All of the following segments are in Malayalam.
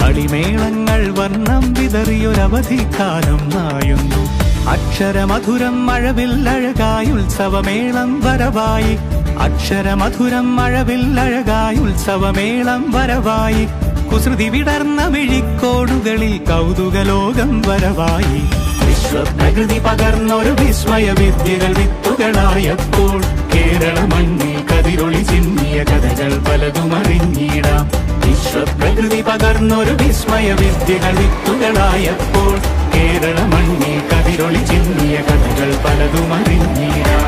കളിമേളങ്ങൾ വർണം വിതറിയൊരവധിക്കാലം നായുന്നു. അക്ഷരമധുരം മഴവിൽ അഴകായി ഉത്സവമേളം വരവായി. അക്ഷരമധുരം മഴവിൽ അഴകായി ഉത്സവമേളം വരവായി. കുസൃതി വിടർന്ന മിഴിക്കോടുകളിൽ കൗതുകലോകം വരവായി. വിശ്വപ്രകൃതി പകർന്നൊരു വിസ്മയ വിദ്യകൾ വിത്തുകളായപ്പോൾ വിദ്യകൾ വിത്തുകളായപ്പോൾ കേരള മണ്ണിൽ കതിരൊളി ചിന്നിയ കഥകൾ പലതും അറിഞ്ഞിടാം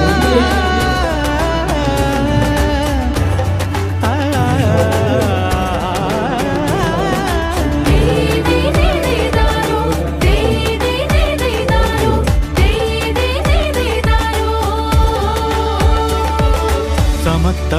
Oh.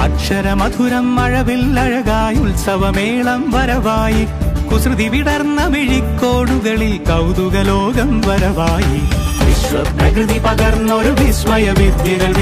അക്ഷരമധുരം മഴവിൽ അഴകായി ഉത്സവമേളം വരവായി. കുസൃതി വിടർന്ന മിഴിക്കോടുകളിൽ കൗതുകലോകം വരവായി. വിശ്വപ്രകൃതി പകർന്നൊരു വിസ്മയ വിദ്യകൾ